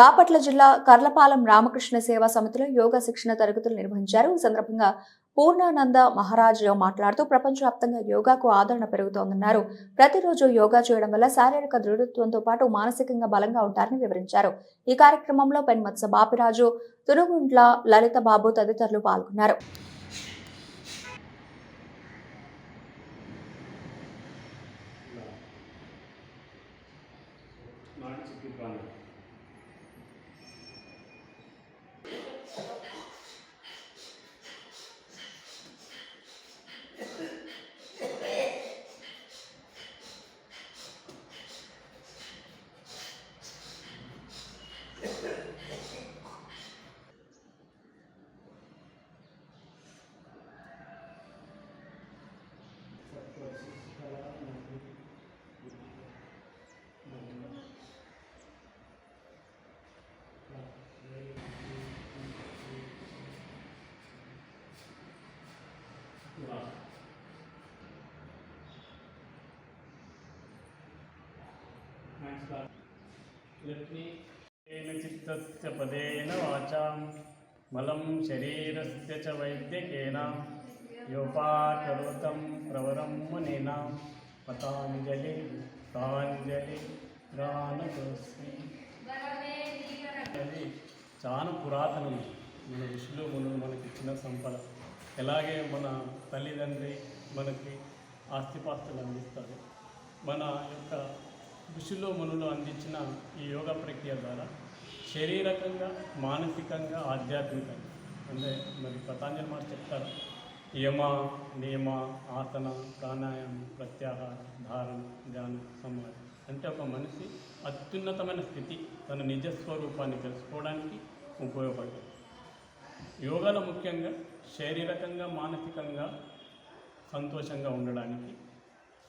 బాపట్ల జిల్లా కర్లపాలెం రామకృష్ణ సేవా సమితిలో యోగా శిక్షణ తరగతులు నిర్వహించారు. ఈ సందర్భంగా పూర్ణానంద మహారాజ్ మాట్లాడుతూ ప్రపంచవ్యాప్తంగా యోగాకు ఆదరణ పెరుగుతోందన్నారు. ప్రతిరోజు యోగా చేయడం వల్ల శారీరక దృఢత్వంతో పాటు మానసికంగా బలంగా ఉంటారని వివరించారు. ఈ కార్యక్రమంలో పెన్మత్స బాపిరాజు తురుగుంట్ల లలిత బాబు తదితరులు పాల్గొన్నారు. నాటి चित्तस्य पदेन वाचां मलं शरीरस्य च वैद्यकेन योपाकरोतं प्रवरं मुनीनां पताञ्जलि ताञ्जलि గానతోస్మి అది చాలా పురాతనం మన ఋషులు మునులు మనకి ఇచ్చిన సంపద ఎలాగే మన తల్లిదండ్రి మనకి ఆస్తిపాస్తులు అందిస్తారు మన యొక్క ఋషులు మునులు అందించిన ఈ యోగా ప్రక్రియ ద్వారా శారీరకంగా మానసికంగా ఆధ్యాత్మికంగా అంటే మరి పతాంజలి మాట చెప్తారు యమ నియమ ఆసన ప్రాణాయామం ప్రత్యాహార ధారణ ధ్యాన సమాధి అంటే ఒక మనిషి అత్యున్నతమైన స్థితి తన నిజస్వరూపాన్ని తెలుసుకోవడానికి ఉపయోగపడుతుంది. యోగాలో ముఖ్యంగా శారీరకంగా మానసికంగా సంతోషంగా ఉండడానికి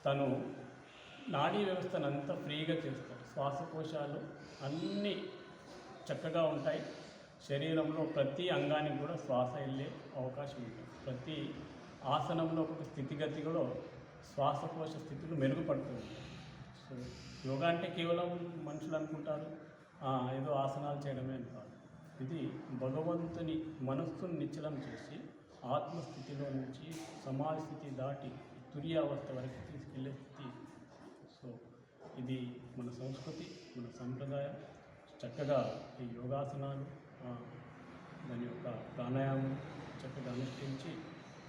తను నాడీ వ్యవస్థను అంతా ఫ్రీగా చేస్తాడు. శ్వాసకోశాలు అన్నీ చక్కగా ఉంటాయి. శరీరంలో ప్రతి అంగానికి కూడా శ్వాస వెళ్ళే అవకాశం ఉంటుంది ప్రతి ఆసనంలో ఒక స్థితిగతి కూడా శ్వాసకోశ స్థితులు మెరుగుపడుతుంది. సో యోగా అంటే కేవలం మనుషులు అనుకుంటారు ఏదో ఆసనాలు చేయడమే అని కాదు. ఇది భగవంతుని మనస్సును నిశ్చలం చేసి ఆత్మస్థితిలో నుంచి సమాధి స్థితి దాటి తుర్యావస్థ వరకు తీసుకెళ్ళే స్థితి. సో ఇది మన సంస్కృతి మన సంప్రదాయం. చక్కగా ఈ యోగాసనాలు దాని యొక్క ప్రాణాయామం చక్కగా అనుష్ఠించి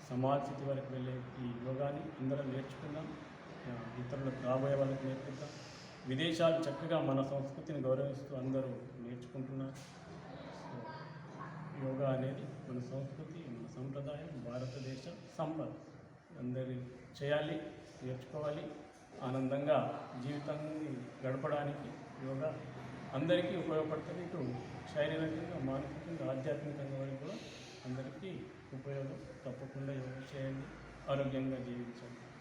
సమాజ స్థితి వరకు వెళ్ళే ఈ యోగాని అందరం నేర్చుకుందాం. ఇతరులకు రాబోయే వాళ్ళకి నేర్పిద్దాం. విదేశాలు చక్కగా మన సంస్కృతిని గౌరవిస్తూ అందరూ నేర్చుకుంటున్నారు. సో యోగా అనేది మన సంస్కృతి మన సంప్రదాయం భారతదేశ సంపద. అందరి చేయాలి నేర్చుకోవాలి. ఆనందంగా జీవితాన్ని గడపడానికి యోగా అందరికీ ఉపయోగపడుతుంది. ఇటు శారీరకంగా మానసికంగా ఆధ్యాత్మికంగా వరకు కూడా అందరికీ ఉపయోగం. తప్పకుండా యోగా చేయండి. ఆరోగ్యంగా జీవించండి.